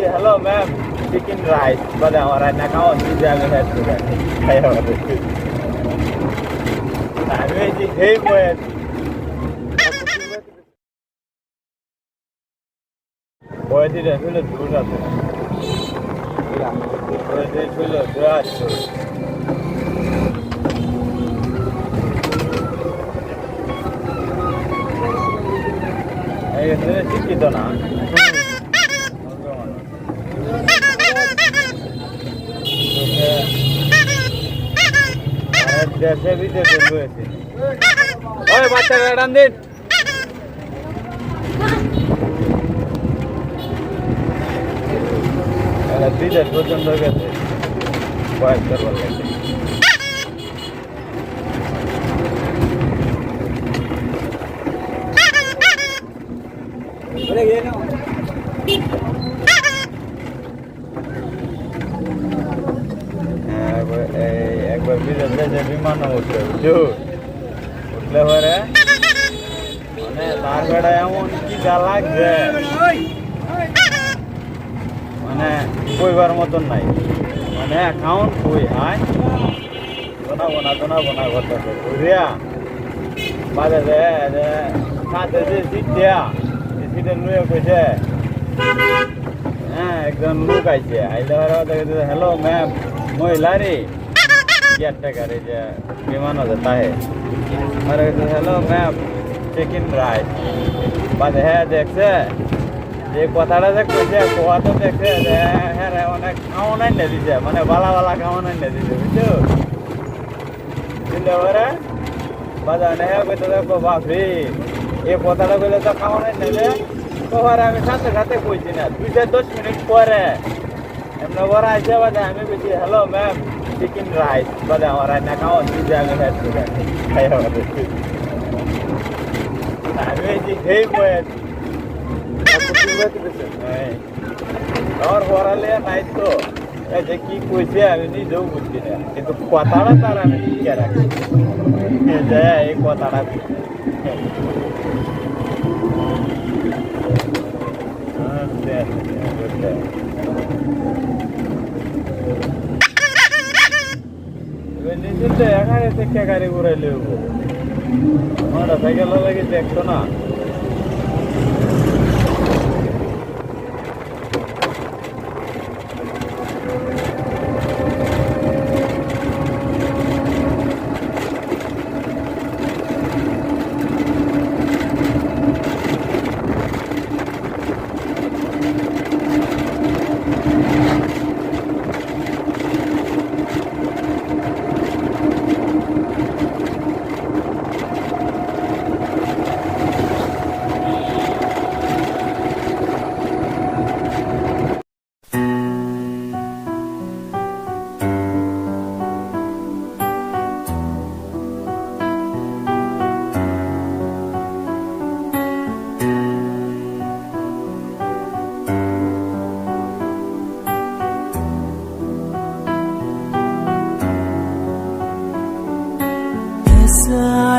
বলছি hello ma'am chicken rice বাদে আমার রান্না খাওয়া নিজে আমি হেড করে আমি এই যে খেয়ে বয়ে আছি। বয়ে দিলে এই শিক্ষিত না দেশে বিদেশে রয়েছে ওই বাচ্চারা রান দিন। বিদেশ পর্যন্ত গেছে। বয়স করবার লাগে মানে তার এমন কি লাগছে। মানে কইবার মতন নাই। মানে অ্যাকাউন্ট কই হাই। বোনা বোনা বোনা বোনা করতেছে বুঝিয়া? বাজে কইছে হ্যাঁ একজন লোক আইছে। আইলে হ্যালো ম্যাম মহিলা রে কেয়ারটেকার এই যে বিমান আছে, তাহে। হ্যালো ম্যাম চিকেন রাইস বাদে হ্যাঁ দেখছে? যে কথাটা যে কইছে তো দেখছে, যে হ্যাঁ রে, অনেক খাওয়ান আইনে দিছে মানে বালা বালা খাওয়ান আইনে দিছে, বুঝছ? বুঝলে ওরে বাজা নে হ্যাঁ কইতে দেখো বাপরে। এই কথাটা কইলে তো খাওয়ান আইনে দে তোহার আমি সাথে সাথে কইছি না দুই চার দশ মিনিট পরে। এমনি ওরা আইসে বাজে, আমি বলছি, হ্যালো ম্যাম চিকেন রাইস বাজে আমার রান্না খাওয়া নিজে আমি করে খাই আমাদের আমি এই যে খেয়ে হ্যাঁ। আমার পড়ালে নাই তো এই যে কি কইছে আমি নিজেও বুঝছি না কিন্তু কথাটা তার আমি লিখে রাখি যে এই কথাটা আচ্ছা, আচ্ছা, এবার নিজের তো একাই থেকে গাড়ি ঘুরাইলে মোটর সাইকেল লাগে দেখছ না।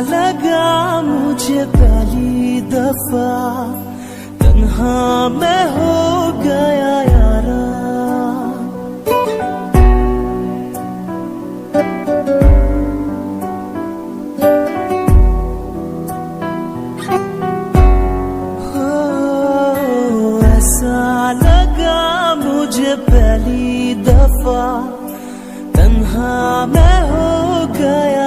लगा मुझे पहली दफा तन्हा मैं हो गया यारा हो, ऐसा लगा मुझे पहली दफा तन्हा मैं हो गया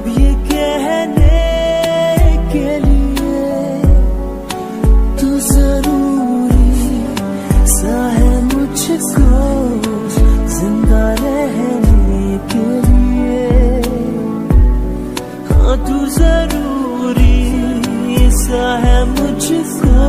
अब ये कहने के लिए तू ज़रूरी सा है मुझको ज़िंदा रहने के लिए। हाँ तू ज़रूरी सा है मुझको